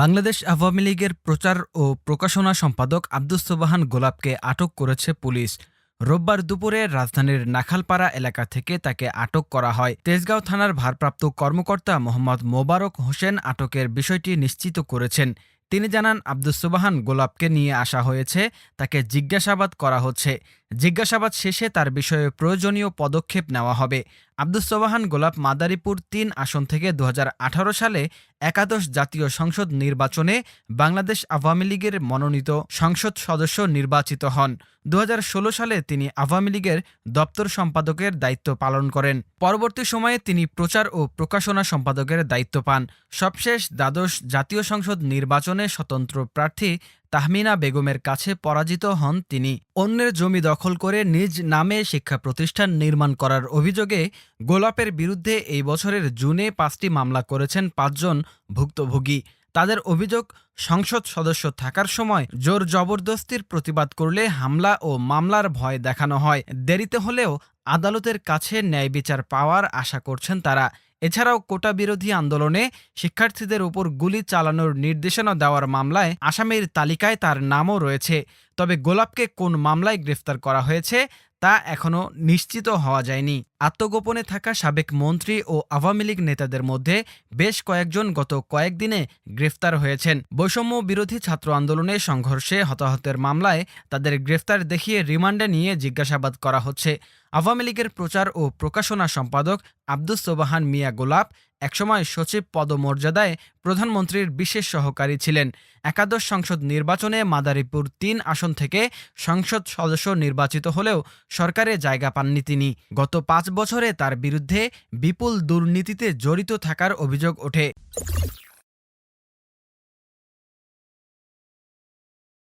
বাংলাদেশ আওয়ামী লীগের প্রচার ও প্রকাশনা সম্পাদক আব্দুস সোবাহান গোলাপকে আটক করেছে পুলিশ। রোববার দুপুরে রাজধানীর নাখালপাড়া এলাকা থেকে তাকে আটক করা হয়। তেজগাঁও থানার ভারপ্রাপ্ত কর্মকর্তা মোহাম্মদ মোবারক হোসেন আটকের বিষয়টি নিশ্চিত করেছেন। তিনি জানান, আব্দুস সোবাহান গোলাপকে নিয়ে আসা হয়েছে, তাকে জিজ্ঞাসাবাদ করা হচ্ছে। জিজ্ঞাসাবাদ শেষে তার বিষয়ে প্রয়োজনীয় পদক্ষেপ নেওয়া হবে। আব্দুস সোবাহান গোলাপ মাদারীপুর তিন আসন থেকে দু হাজার আঠারো সালে একাদশ জাতীয় সংসদ নির্বাচনে বাংলাদেশ আওয়ামী লীগের মনোনীত সংসদ সদস্য নির্বাচিত হন। দু হাজার ষোলো সালে তিনি আওয়ামী লীগের দপ্তর সম্পাদকের দায়িত্ব পালন করেন। পরবর্তী সময়ে তিনি প্রচার ও প্রকাশনা সম্পাদকের দায়িত্ব পান। সবশেষ দ্বাদশ জাতীয় সংসদ নির্বাচনে স্বতন্ত্র প্রার্থী তাহমিনা বেগমের কাছে পরাজিত হন তিনি। অন্যের জমি দখল করে নিজ নামে শিক্ষা প্রতিষ্ঠান নির্মাণ করার অভিযোগে গোলাপের বিরুদ্ধে এই বছরের জুনে পাঁচটি মামলা করেছেন পাঁচজন ভুক্তভোগী। তাদের অভিযোগ, সংসদ সদস্য থাকার সময় জোর জবরদস্তির প্রতিবাদ করলে হামলা ও মামলার ভয় দেখানো হয়। দেরিতে হলেও আদালতের কাছে ন্যায় বিচার পাওয়ার আশা করছেন তারা। এছাড়াও কোটা বিরোধী আন্দোলনে শিক্ষার্থীদের উপর গুলি চালানোর নির্দেশনা দেওয়ার মামলায় আসামির তালিকায় তার নামও রয়েছে। তবে গোলাপকে কোন মামলায় গ্রেফতার করা হয়েছে তা এখনও নিশ্চিত হওয়া যায়নি। আত্মগোপনে থাকা সাবেক মন্ত্রী ও আওয়ামী লীগ নেতাদের মধ্যে বেশ কয়েকজন গত কয়েকদিনে গ্রেফতার হয়েছেন। বৈষম্য বিরোধী ছাত্র আন্দোলনে সংঘর্ষে হতাহতের মামলায় তাদের গ্রেফতার দেখিয়ে রিমান্ডে নিয়ে জিজ্ঞাসাবাদ করা হচ্ছে। আওয়ামী লীগের প্রচার ও প্রকাশনা সম্পাদক আব্দুস সোবাহান মিয়া গোলাপ একসময় সচিব পদমর্যাদায় প্রধানমন্ত্রীর বিশেষ সহকারী ছিলেন। একাদশ সংসদ নির্বাচনে মাদারীপুর তিন আসন থেকে সংসদ সদস্য নির্বাচিত হলেও সরকারে জায়গা পাননি তিনি। গত পাঁচ বছরে তার বিরুদ্ধে বিপুল দুর্নীতিতে জড়িত থাকার অভিযোগ ওঠে।